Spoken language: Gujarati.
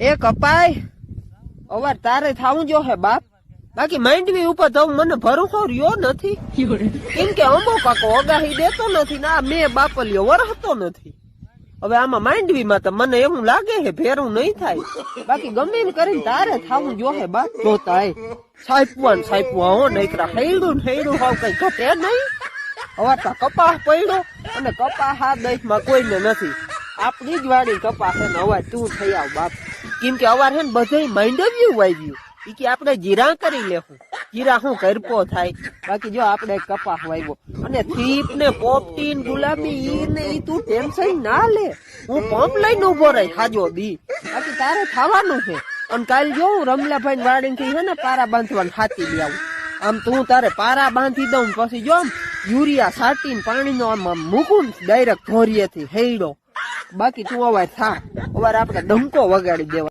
એ કપાય? અવાર તારે થાવું જો હે બાપ. બાકી માંડવી ઉપર તો મને ભરોસો રહ્યો નથી. કેમ કે અંબો કાકો અગાહી દેતો નથી ના મેં બાપલિયો વરહતો નથી. હવે આમાં માંડવીમાં તો મને એવું લાગે છે ફેરું નહીં થાય. બાકી ગમે એમ કરીને તારે થાવું જો હે બાપ. તો તાય. સાઈપવા ને સાઈપવા હો નહીકરા હેડું ને હોવ હાવ કઈ ઘટે નહીં. હવે તો કપાસ પડ્યો અને કપાસ આ દેશમાં કોઈને નથી. આપણી જ વાડી કપાસ ને અવાજ તું થઈ આવ બાપ. કેમ કે અવાર હે ને બધે માંડવ્યું વાવ્યું એ કે આપણે જીરા કરી લેવું જીરા હું કરપો થાય? બાકી જો આપણે કપાસ વાવ્યો. અને થીપ ને પોપટી ને ગુલાબી, ઈ ને ઈ તું ટેન્શન ના લે. હું પંપ લઈને ઊભો રહી, ખાજો બી. બાકી તારે થવાનું છે. અને કાલ જો હું રમલાભાઈ વાડી થી છે ને પારા બાંધવાનું હાથી લઈ આવું. આમ તું તારે પારા બાંધી દઉં પછી જો આમ યુરિયા સાટીને પાણીનો આમ મૂકું ડાયરેક્ટ ધોરીએથી હેડો બાકી તું અવાર થા. અવાર આપણે ડંકો વગાડી દેવા